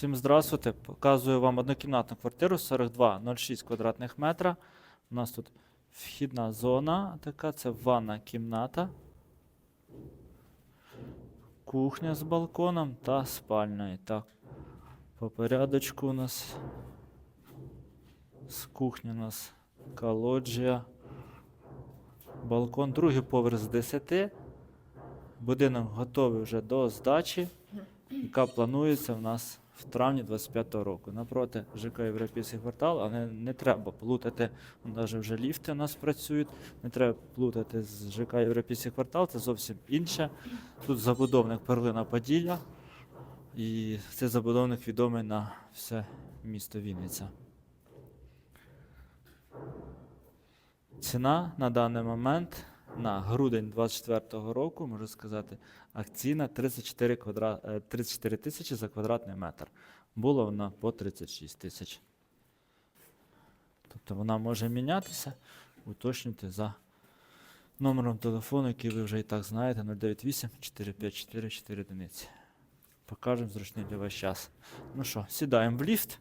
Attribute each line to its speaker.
Speaker 1: Всім здравствуйте. Показую вам однокімнатну квартиру 42,06 квадратних метра. У нас тут вхідна зона, така це ванна кімната, кухня з балконом та спальня. І так, по порядочку у нас з кухні у нас колоджія, балкон, другий поверх з 10. Будинок готовий вже до здачі яка планується в нас в травні 25-го року. Напроти ЖК Європейський квартал, але не треба плутати, навіть вже ліфти у нас працюють, не треба плутати з ЖК Європейський квартал, це зовсім інше. Тут забудовник Перлина Поділля, і цей забудовник відомий на все місто Вінниця. Ціна на даний момент на грудень 24-го року, можу сказати, акційна 34, квадра... е, 34 тисячі за квадратний метр. Було вона по 36 тисяч. Тобто вона може мінятися, уточнюйте за номером телефону, який ви вже і так знаєте, 098 454 4 одиниці. Покажемо зручний для вас час. Ну що, сідаємо в ліфт.